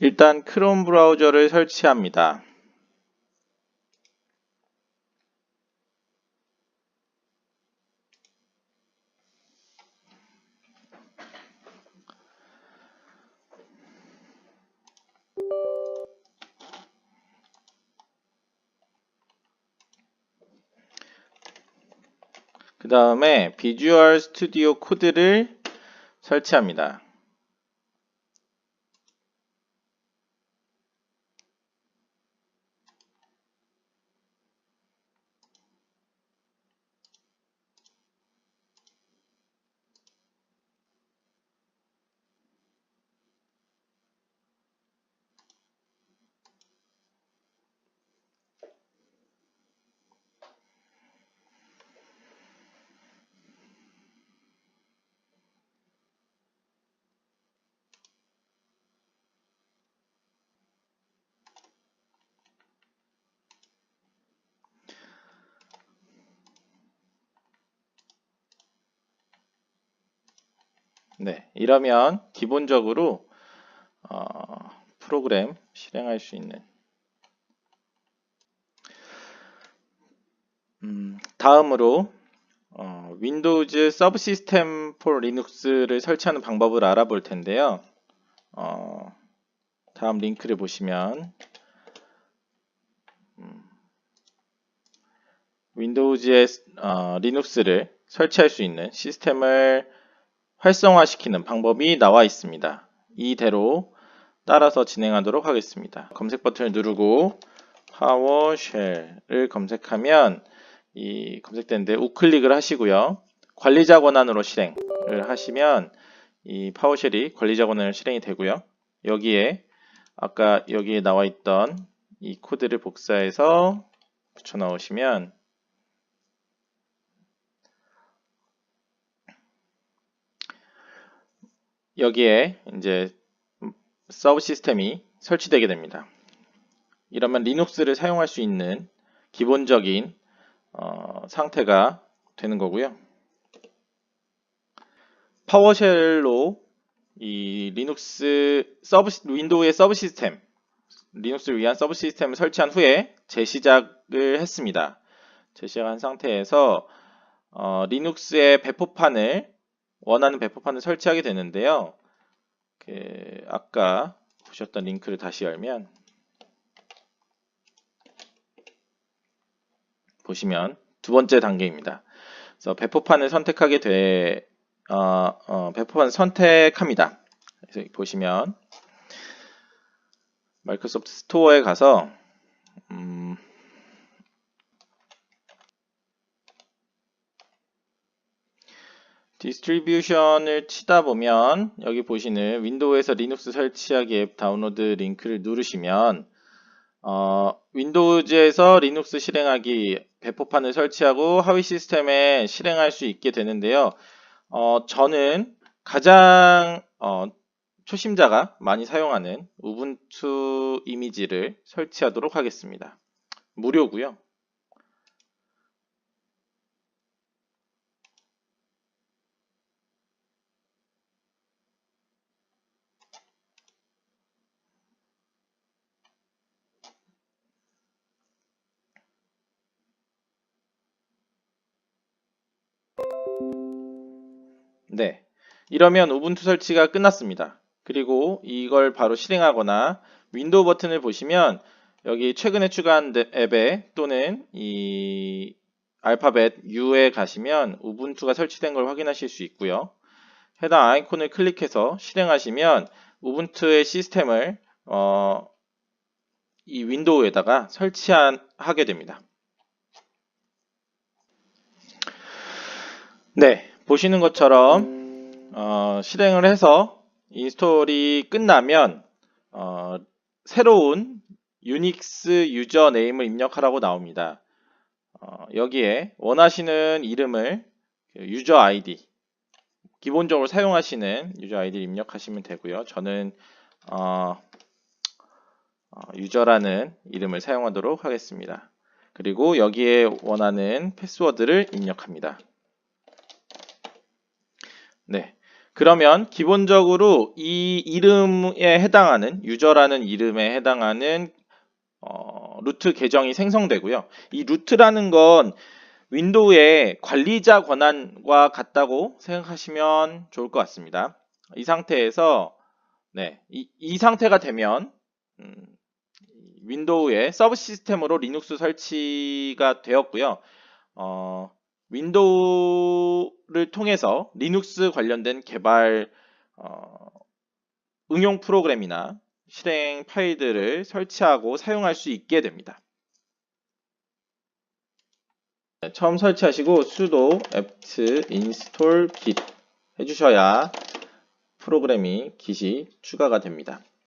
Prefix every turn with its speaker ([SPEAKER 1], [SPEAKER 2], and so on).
[SPEAKER 1] 일단 크롬 브라우저를 설치합니다. 그 다음에 비주얼 스튜디오 코드를 설치합니다. 네, 이러면 기본적으로 어, 프로그램 실행할 수 있는 음, 다음으로 어, 윈도우즈 서브 시스템 폴 리눅스를 설치하는 방법을 알아볼 텐데요. 어, 다음 링크를 보시면 음, 윈도우즈의 어, 리눅스를 설치할 수 있는 시스템을 활성화시키는 방법이 나와 있습니다. 이대로 따라서 진행하도록 하겠습니다. 검색 버튼을 누르고 파워쉘을 검색하면 이 검색되는데 우클릭을 하시고요. 관리자 권한으로 실행을 하시면 이 파워쉘이 관리자 권한으로 실행이 되고요. 여기에 아까 여기에 나와 있던 이 코드를 복사해서 붙여 넣으시면 여기에 이제 서브 시스템이 설치되게 됩니다. 이러면 리눅스를 사용할 수 있는 기본적인 어, 상태가 되는 거고요. 파워쉘로 이 리눅스 서브 윈도우의 서브 시스템 리눅스를 위한 서브 시스템을 설치한 후에 재시작을 했습니다. 재시작한 상태에서 어, 리눅스의 배포판을 원하는 배포판을 설치하게 되는데요. 그 아까 보셨던 링크를 다시 열면 보시면 두 번째 단계입니다. 그래서 배포판을 선택하게 돼 어, 어, 배포판을 선택합니다. 그래서 보시면 마이크로소프트 스토어에 가서 디스트리뷰션을 치다 보면 여기 보시는 윈도우에서 리눅스 설치하기 앱 다운로드 링크를 누르시면 어, 윈도우즈에서 리눅스 실행하기 배포판을 설치하고 하위 시스템에 실행할 수 있게 되는데요. 어, 저는 가장 어, 초심자가 많이 사용하는 우분투 이미지를 설치하도록 하겠습니다. 무료고요. 네. 이러면 우분투 설치가 끝났습니다. 그리고 이걸 바로 실행하거나 윈도우 버튼을 보시면 여기 최근에 추가한 앱에 또는 이 알파벳 U에 가시면 우분투가 설치된 걸 확인하실 수 있고요. 해당 아이콘을 클릭해서 실행하시면 우분투의 시스템을 어, 이 윈도우에다가 설치하게 됩니다. 네, 보시는 것처럼 어, 실행을 해서 인스톨이 끝나면 어, 새로운 유닉스 유저 네임을 입력하라고 나옵니다. 어, 여기에 원하시는 이름을 그 유저 아이디 기본적으로 사용하시는 유저 아이디를 입력하시면 되고요. 저는 어, 어, 유저라는 이름을 사용하도록 하겠습니다. 그리고 여기에 원하는 패스워드를 입력합니다. 네. 그러면 기본적으로 이 이름에 해당하는 유저라는 이름에 해당하는 어, 루트 계정이 생성되고요. 이 루트라는 건 윈도우의 관리자 권한과 같다고 생각하시면 좋을 것 같습니다. 이 상태에서 네, 이, 이 상태가 되면 음, 윈도우의 서브 시스템으로 리눅스 설치가 되었고요. 어, 윈도우를 통해서 리눅스 관련된 개발 어, 응용 프로그램이나 실행 파일들을 설치하고 사용할 수 있게 됩니다. 네, 처음 설치하시고 sudo apt install git 해주셔야 프로그램이 git이 추가가 됩니다.